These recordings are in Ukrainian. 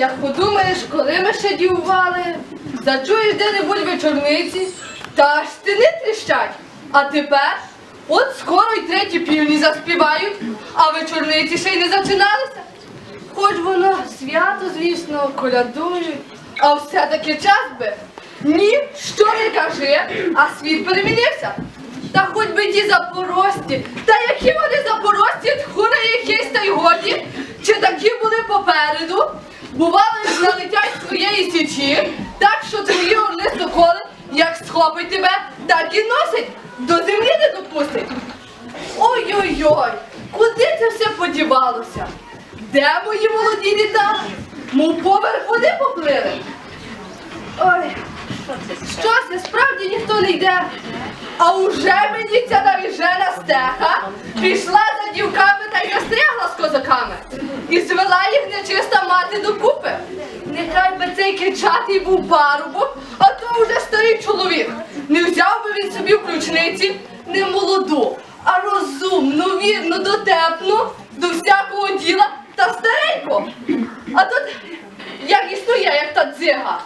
Як подумаєш, коли ми ще дівували, зачуєш де-небудь вечорниці, та аж стіни тріщать. А тепер, от скоро й треті півні заспівають, а вечорниці ще й не зачиналися. Хоч воно свято, звісно, колядують, а все-таки час би. Ні, що не кажи, а світ перемінився. Та хоч би ті запорожці, та які вони запорожці, тху на якісь та й годі, чи такі були попереду, бувало, як налетять з твоєї січі, так що твої орли соколи, як схопить тебе, так і носить, до землі не допустить. Ой-ой-ой, куди це все подівалося? Де мої молоді літа? Мов поверх води поплили. Ой, що це, справді ніхто не йде. А уже мені ця навіжена стеха пішла за дівками та й застрягла з козаками. І звела їх нечиста мати докупи. Нехай би цей кичатий був парубок, а то вже старий чоловік. Не взяв би він собі в ключниці не молоду, а розумну, вірну, дотепну до всякого діла та стареньку. А тут як існує, як та дзига.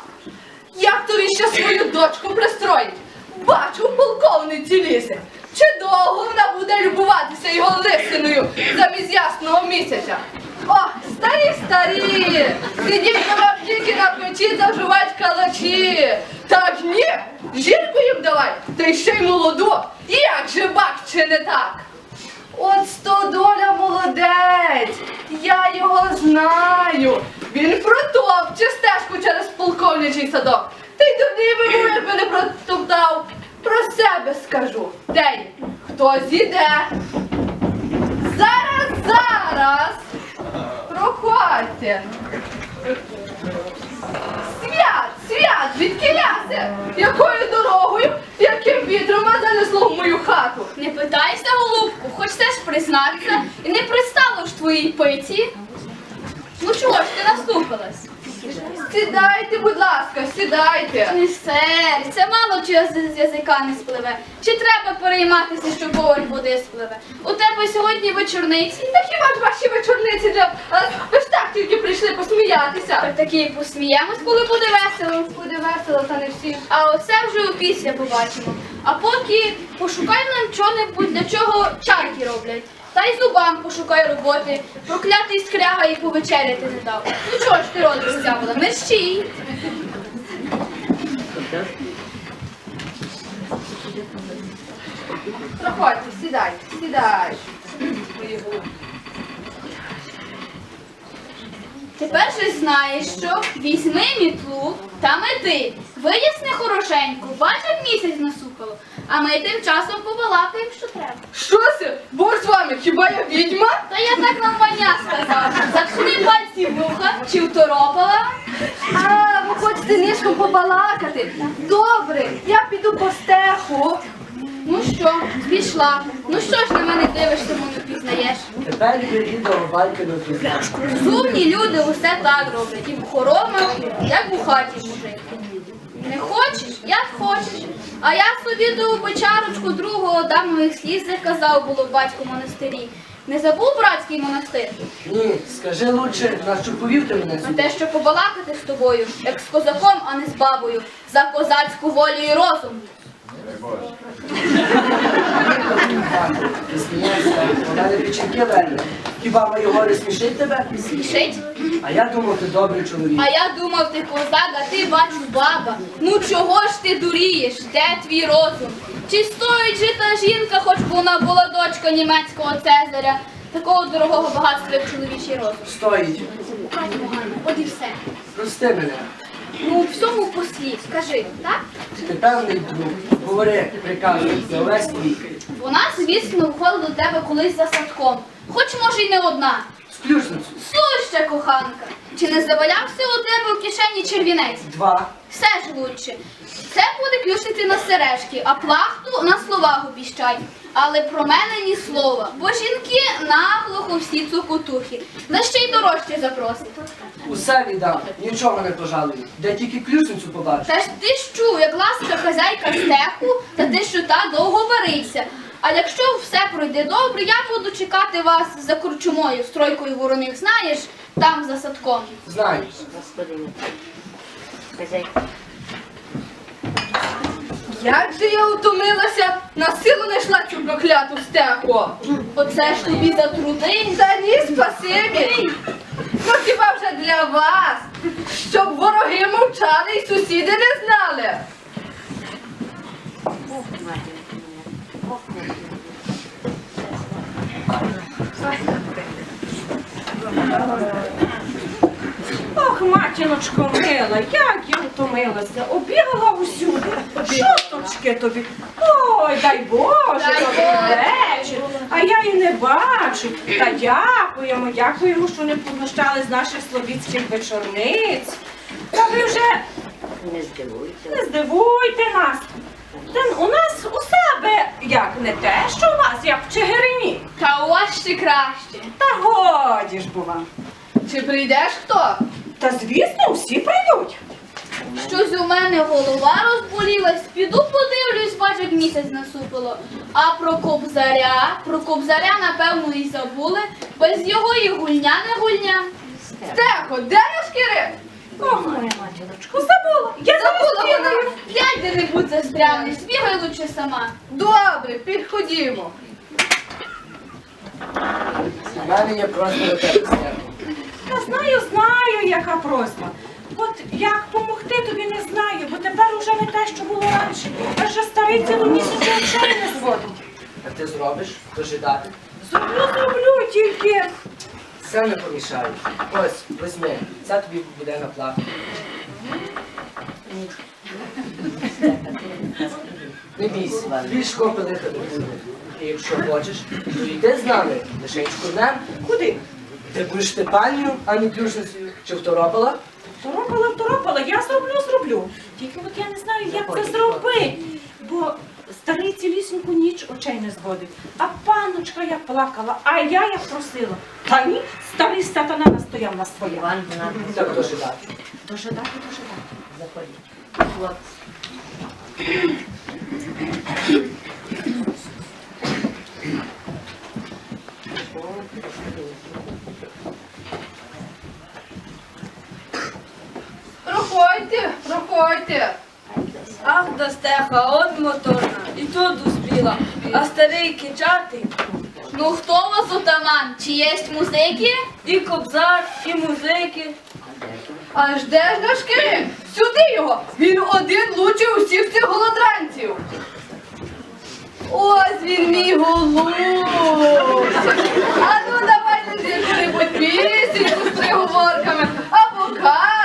Як то він ще свою дочку пристроїть? Бачу, полковниці лізе. Чи довго вона буде любуватися його лисиною замість ясного місяця? О, старі, старі! Сидіть на вам тільки на печі та жувать калачі. Так ні, жінку їм давай, та ще й молоду. Як же бак чи не так? От стодоля молодець, я його знаю. Він протопче стежку через полковничий садок. Та й дурний би не протоптав. Про себе скажу. Де він? Хтось іде. Зараз, зараз. Проходьте. Свят, свят, відкиляся. Якою дорогою, яким вітром мене занесло в мою хату? Не питайся, голубку, хоч теж признатися, і не пристало ж твоїй пиці. Ну чого ж ти наступилась? Сідайте, будь ласка, сідайте. Не серця, мало чого з з язика не спливе. Чи треба перейматися, що поверх води спливе? У тебе сьогодні вечорниці? Та хіба ж ваші вечорниці для. А, ви ж так тільки прийшли посміятися. Так таки і посміємось, коли буде весело. Буде весело, та не всі. А оце вже опісля побачимо. А поки пошукай нам чого-небудь, для чого чарки роблять. Та й зубам пошукай роботи. Проклятий скряга і повечеряти не дав. Ну чого ж ти рот розтягла? Мерщій. Проходьте. Мої голубки. Тепер же знаєш, що візьми мітлу та мети. Виясни хорошенько, бач, як місяць насупило. А ми тим часом побалакаємо, що треба. Що це? Бог з вами, хіба я відьма? Та я так нам маня сказав. Заткни пальці в вуха, чи второпала. А, ви хочете нишком побалакати? Добре, я піду по стеху. Ну що, пішла. Ну що ж на мене дивишся, мене пізнаєш? Тепер йди до батька до післяшку. Розумні люди усе так роблять. І в хоромах, як у хаті мужик. Не хочеш, як хочеш. А я собі до бочарочку другого дамових сліз заказав було в батько монастирі. Не забув братський монастир? Ні, скажи лучше, на що повів ти мене На те, що побалакати з тобою, як з козаком, а не з бабою, за козацьку волю і розум. Ти смієшся, вона не печінки верне. Хіба мої гори смішить тебе? Смішить? А я думав, ти добрий чоловік. А я думав, ти козак, а ти бачу баба. Ну чого ж ти дурієш? Де твій розум? Чи стоїть же та жінка, хоч би вона була дочка німецького цезаря, такого дорогого багатства, як чоловічий розум? Стоїть. Катю Ганна, от і все. Прости мене. Ну, всьому послід, скажи, так? Ти певний друг. Говори, приказуй, за увесь твій. Вона, звісно, входила до тебе колись за садком, хоч може й не одна. З ключницю. Коханка, чи не завалявся у тебе у кишені червінець? Два. Все ж лучше. Це буде ключити на сережки, а плахту на словах обіщай. Але про мене ні слова, бо жінки наглухо всі цукутухи. На ще й дорожче запросить. Усе віддам, нічого не пожалую. Де тільки ключницю побачу. Та ж ти ж чув, як ласка хазяйка стеху, та ти що та довго вариться. А якщо все пройде добре, я буду чекати вас за курчумою, стройкою воронів, знаєш, Там за садком. Знаю. Господиня. Хазяйка. Як же я утомилася, на силу не йшла цю прокляту стеху. Оце ж тобі за труди. Та ні, спасибі. Ну хіба вже для вас, щоб вороги мовчали і сусіди не знали. Ох, матінко моя. Ох, матінко. Ох, матіночко мила, як я втомилася, обігала усюди. Шуточки тобі. Ой, дай Боже, добрий вечір. А я і не бачу. Та дякуємо, дякуємо, що не познущали з наших словіцьких вечорниць. Та ви вже не здивуйте нас. Та у нас у себе як не те, що у вас, як в Чигирині. Та у вас ще краще. Та годі ж бува. Чи прийдеш хто? Та звісно, всі прийдуть. Щось у мене голова розболілась, піду подивлюсь, бач, як місяць насупило. А про кобзаря, про кобзаря, напевно, і забули. Без його і гульня не гульня. Стехо, де яшкіри? Ох, моя забула. Я Забула забула вона. П'ять де-небудь застрягнеш, бігай лучше сама. Добре, підходімо. У мене є просьба до тебе, Стефа. Та знаю, знаю, яка просьба. От як помогти тобі не знаю, бо тепер уже не те, що було раніше. Аж же старий цілу місяць очей не зводить. А ти зробиш дожидати? Зроблю, зроблю, тільки. Все не помішаю. Ось, візьми, це тобі буде на плату. Не бійся, більш копи лиха не буде. І якщо хочеш, то йди з нами, лишеньку днем. Куди? Ти будеш Степанію, а не ключницею, чи второпала? Торопала, торопала, я зроблю, зроблю. Тільки от я не знаю, як це зробити. Бо старий цілісіньку ніч очей не зводить. А паночка як плакала, а я як просила. Та ні, старий сатана настояв на своє. Іван, Так дожидати. Дожидати, дожидати. заходить. Хлопці. Проходьте, проходьте. Ах, да стеха, от моторна, і тут успіла, а старий кичатий, Ну хто вас отаман? Чи єсть музики? і кобзар, і музики. Аж де ж наш? Сюди його! Він один лучше усіх цих голодранців. Ось він мій голубчик. А ну давайте ж яку-небудь пісеньку з приговорками або казочку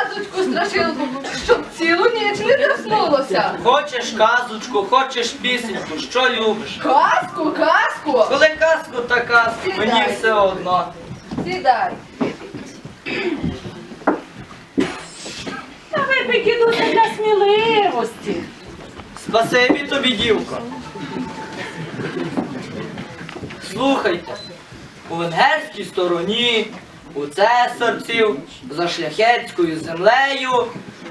страшилку, щоб цілу ніч не заснулося. Хочеш казочку, хочеш пісеньку, що любиш? Казку, казку. Коли казку та казку, мені все одно. Сідай. Та ви би для сміливості. Спасибі тобі, дівко. Слухайте, у венгерській стороні, у цесарців, за шляхетською землею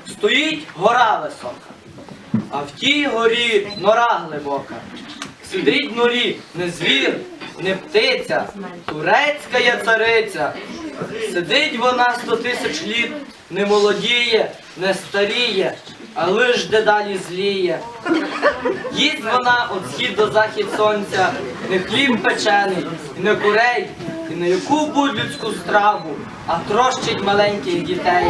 стоїть гора висока. А в тій горі нора глибока. Сидить в норі не звір, не птиця, турецька я цариця. Сидить вона сто тисяч літ, не молодіє, не старіє, а лиш дедалі зліє. Їсть вона от схід до захід сонця, не хліб печений, не курей, і не яку будь людську страву, а трощить маленьких дітей.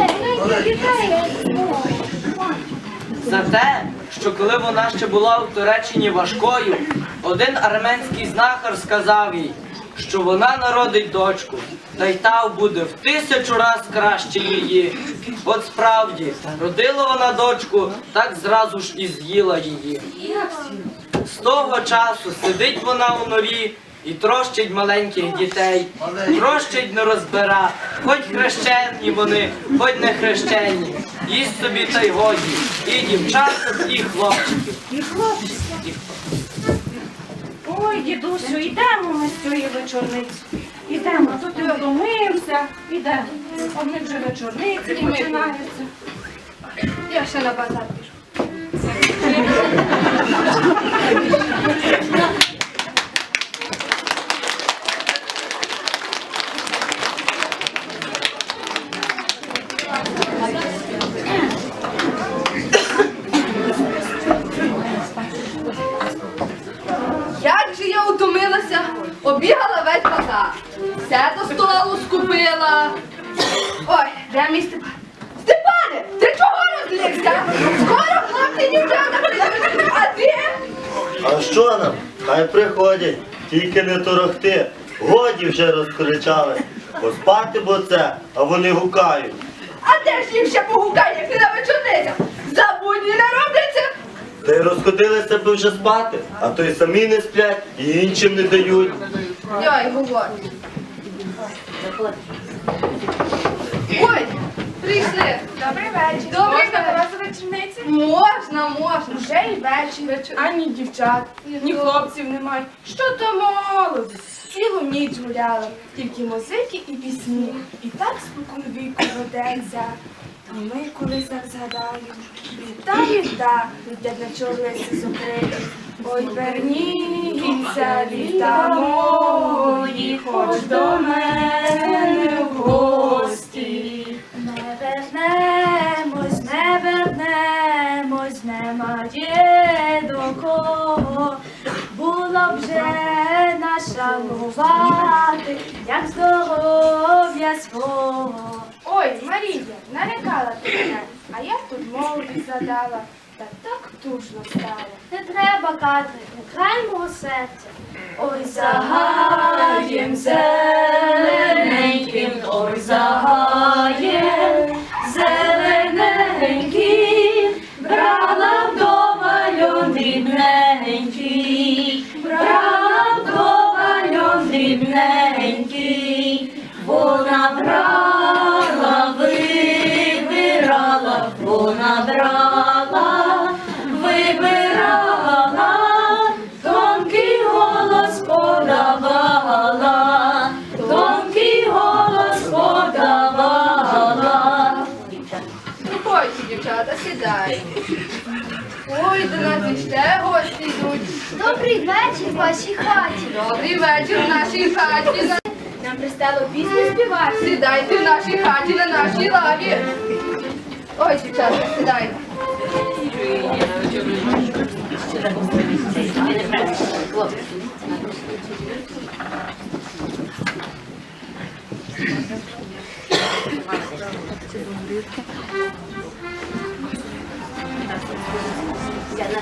За те, що коли вона ще була в Туреччині важкою, один арменський знахар сказав їй, що вона народить дочку, та й та буде в тисячу раз краще її. От справді, родила вона дочку, так зразу ж і з'їла її. З того часу сидить вона у норі і трощить маленьких дітей. Трощить не розбира, хоч хрещені вони, хоч не хрещені. Їсть собі та й годі, і дівчаток, і хлопчиків. І хлопці. Ой, дідусю, йдемо ми з цієї вечорниці. Ідемо, тут ти втомився, в них вже вечорниці починаються. Я ще на базар пішу. Обігала весь базар. Все до столу скупила. Ой, де мій Степан? Степане, ти чого розлігся? Скоро хлопці дівчата прийдуть, а ти? А що нам? Хай приходять, тільки не торохти. Годі вже розкричали. Поспати бо це, а вони гукають. А де ж їх ще погукає, як не на вечорницях? Забудні не робляться. Та й розходили себе вже спати, а то й самі не сплять і іншим не дають. Йой, говорить. Ой, прийшли. Добрий вечір. Добрий Можна вечір. вас вечорниці? Можна, можна. Вже і вечір. Ані дівчат, ні хлопців немає. Що то молоді? Цілу ніч гуляли, тільки музики і пісні. І так спокон віку ведеться. А ми коли так згадаємо, літа, літа, летять на чорниці зокрити. Ой, верніться, літа мої, хоч до мене в гості. Не вернемось, не вернемось, немає до кого. Було б вже нашанувати, як здоров'я свого. Ой, Марія, налякала ти мене, а я тут молодість задала, та так тужно стало. Не треба кати, не край мого серця. Ой, загаєм зелененьким, ой, загаєм зелененьким, брала вдова льон дрібненький, брала вдова льон дрібненький, вона вечір в вашій хаті. Добрий вечір в нашій хаті. Нам пристало пісню співати. Сідайте в нашій хаті на нашій лаві. Ой, дівчата, сідайте. Я на